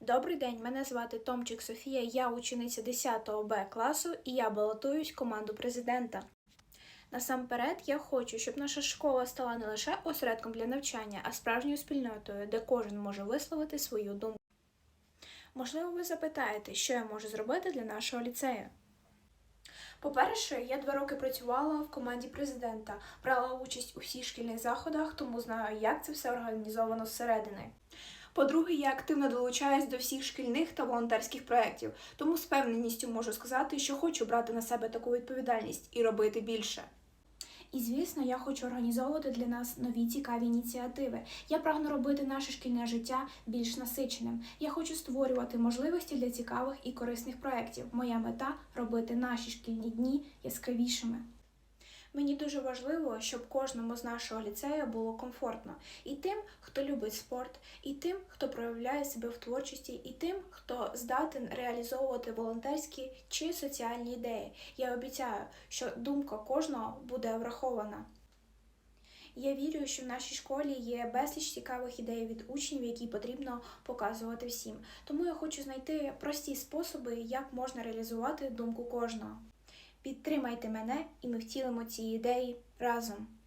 Добрий день, мене звати Томчик Софія, я учениця 10 Б класу і я балотуюсь в команду президента. Насамперед, я хочу, щоб наша школа стала не лише осередком для навчання, а справжньою спільнотою, де кожен може висловити свою думку. Можливо, ви запитаєте, що я можу зробити для нашого ліцею. По-перше, я два роки працювала в команді президента, брала участь у всіх шкільних заходах, тому знаю, як це все організовано зсередини. По-друге, я активно долучаюсь до всіх шкільних та волонтерських проєктів, тому з певненістю можу сказати, що хочу брати на себе таку відповідальність і робити більше. І звісно, я хочу організовувати для нас нові цікаві ініціативи. Я прагну робити наше шкільне життя більш насиченим. Я хочу створювати можливості для цікавих і корисних проєктів. Моя мета робити наші шкільні дні яскравішими. Мені дуже важливо, щоб кожному з нашого ліцею було комфортно і тим, хто любить спорт, і тим, хто проявляє себе в творчості, і тим, хто здатен реалізовувати волонтерські чи соціальні ідеї. Я обіцяю, що думка кожного буде врахована. Я вірю, що в нашій школі є безліч цікавих ідей від учнів, які потрібно показувати всім. Тому я хочу знайти прості способи, як можна реалізувати думку кожного. Підтримайте мене, і ми втілимо ці ідеї разом.